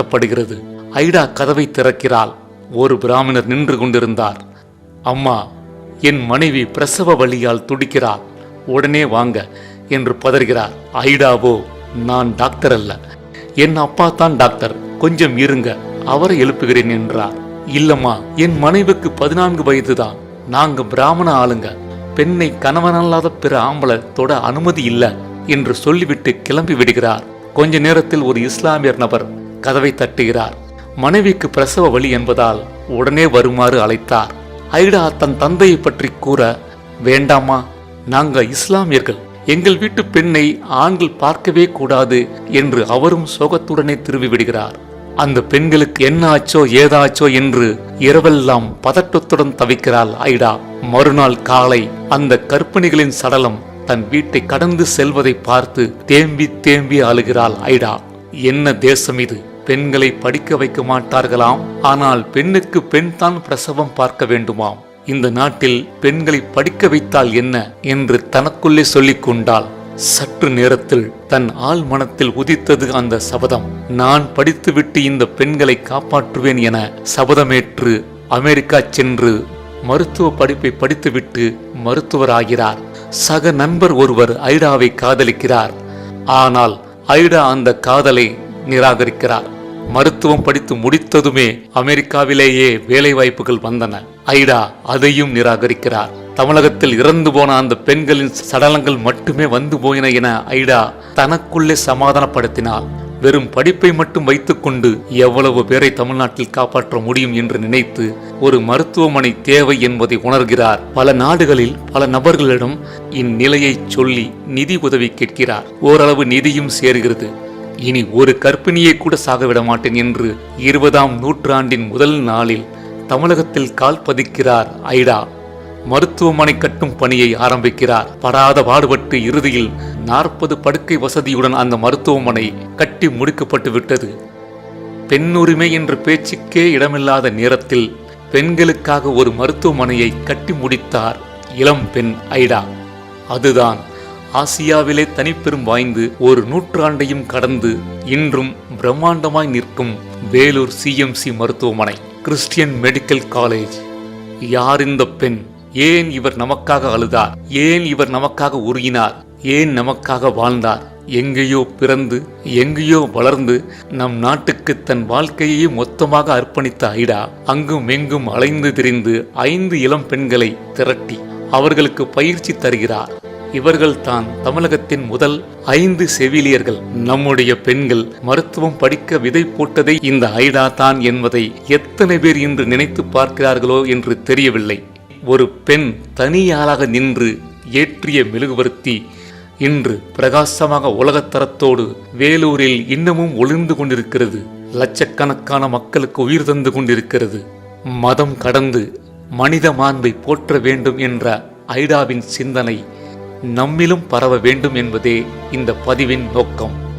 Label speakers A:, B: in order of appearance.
A: தட்டப்படுகிறது ஐடா கதவை திறக்கிறாள். ஒரு பிராமணர் நின்று கொண்டிருந்தார். அம்மா என் மனைவி பிரசவ வழியால் துடிக்கிறாள். உடனே வாங்க என்று பதறுகிறார். ஐடாவோ நான் டாக்டர் அல்ல. என் அப்பா தான் டாக்டர். கொஞ்சம் இருங்க அவரை எழுப்புகிறேன் என்றார். இல்லம்மா என் மனைவிக்கு பதினான்கு வயதுதான். நாங்க பிராமண ஆளுங்க. பெண்ணை கணவனல்லாத பிற ஆம்பளை தொட அனுமதி இல்ல என்று சொல்லிவிட்டு கிளம்பி விடுகிறார். கொஞ்ச நேரத்தில் ஒரு இஸ்லாமியர் நபர் கதவை தட்டுகிறார். மனைவிக்கு பிரசவ வழி என்பதால் உடனே வருமாறு அழைத்தார். ஐடா தன் தந்தையை பற்றி கூற வேண்டாமா நாங்க இஸ்லாமியர்கள். எங்கள் வீட்டு பெண்ணை ஆண்கள் பார்க்கவே கூடாது என்று அவரும் சோகத்துடனே திரும்பி விடுகிறார் அந்த பெண்களுக்கு என்ன ஆச்சோ ஏதாச்சோ என்று இரவெல்லாம் பதட்டத்துடன் தவிக்கிறாள் ஐடா. மறுநாள் காலை அந்த கற்பிணிகளின் சடலம் தன் வீட்டை கடந்து செல்வதை பார்த்து தேம்பி தேம்பி அழுகிறாள் ஐடா. என்ன தேசம் இது? பெண்களை படிக்க வைக்க மாட்டார்களாம். ஆனால் பெண்ணுக்கு பெண் தான் பிரசவம் பார்க்க வேண்டுமாம். இந்த நாட்டில் பெண்களை படிக்க வைத்தால் என்ன என்று தனக்குள்ளே சொல்லிக் கொண்டாள். சற்று நேரத்தில் தன் ஆள் மனத்தில் உதித்தது அந்த சபதம். நான் படித்துவிட்டு இந்த பெண்களை காப்பாற்றுவேன் என சபதமேற்று அமெரிக்கா சென்று மருத்துவ படிப்பை படித்துவிட்டு மருத்துவராகிறார். சக நண்பர் ஒருவர் ஐடாவை காதலிக்கிறார். ஆனால் ஐடா அந்த காதலை நிராகரிக்கிறார். மருத்துவம் படித்து முடித்ததுமே அமெரிக்காவிலேயே வேலை வாய்ப்புகள் வந்தன. ஐடா அதையும் நிராகரிக்கிறார். தமிழகத்தில் இறந்து போன அந்த பெண்களின் சடலங்கள் மட்டுமே வந்து போயின என ஐடா தனக்குள்ளே சமாதானப்படுத்தினார். வெறும் படிப்பை மட்டும் வைத்துக்கொண்டு எவ்வளவு பேரை தமிழ்நாட்டில் காப்பாற்ற முடியும் என்று நினைத்து ஒரு மருத்துவமனை தேவை என்பதை உணர்கிறார். பல நாடுகளில் பல நபர்களிடம் இந்நிலையை சொல்லி நிதி உதவி கேட்கிறார். ஓரளவு நிதியும் சேர்கிறது. இனி ஒரு கற்பிணியை கூட சாகவிட மாட்டேன் என்று இருபதாம் நூற்றாண்டின் முதல் நாளில் தமிழகத்தில் கால் பதிக்கிறார் ஐடா. மருத்துவமனை கட்டும் பணியை ஆரம்பிக்கிறார். படாத பாடுபட்டு இறுதியில் நாற்பது படுக்கை வசதியுடன் அந்த மருத்துவமனை கட்டி முடிக்கப்பட்டு விட்டது. பெண்ணுரிமை என்ற பேச்சுக்கே இடமில்லாத நேரத்தில் பெண்களுக்காக ஒரு மருத்துவமனையை கட்டி முடித்தார் இளம் பெண் ஐடா. அதுதான் ஆசியாவிலே தனிப்பெரும் வாய்ந்து ஒரு நூற்றாண்டையும் கடந்து இன்றும் பிரம்மாண்டமாய் நிற்கும் வேலூர் சிஎம்சி மருத்துவமனை கிறிஸ்டியன் மெடிக்கல் காலேஜ். யார் இந்த பெண்? ஏன் இவர் நமக்காக அழுதார்? ஏன் இவர் நமக்காக உருகினார்? ஏன் நமக்காக வாழ்ந்தார்? எங்கேயோ பிறந்து எங்கேயோ வளர்ந்து நம் நாட்டுக்கு தன் வாழ்க்கையை மொத்தமாக அர்ப்பணித்த ஐடா அங்கும் எங்கும் அலைந்து திரிந்து ஐந்து இளம் பெண்களை திரட்டி அவர்களுக்கு பயிற்சி தருகிறார். இவர்கள் தான் தமிழகத்தின் முதல் ஐந்து செவிலியர்கள். நம்முடைய பெண்கள் மருத்துவம் படிக்க விதை போட்டதை இந்த ஐடா தான் என்பதை எத்தனை பேர் இன்று நினைத்து பார்க்கிறார்களோ என்று தெரியவில்லை. ஒரு பெண் தனியாளாக நின்று ஏற்றிய மெழுகுவர்த்தி இன்று பிரகாசமாக உலகத்தரத்தோடு வேலூரில் இன்னமும் ஒளிர்ந்து கொண்டிருக்கிறது. லட்சக்கணக்கான மக்களுக்கு உயிர் தந்து கொண்டிருக்கிறது. மதம் கடந்து மனித மாண்பை போற்ற வேண்டும் என்ற ஐடாவின் சிந்தனை நம்மிலும் பரவ வேண்டும் என்பதே இந்த பதிவின் நோக்கம்.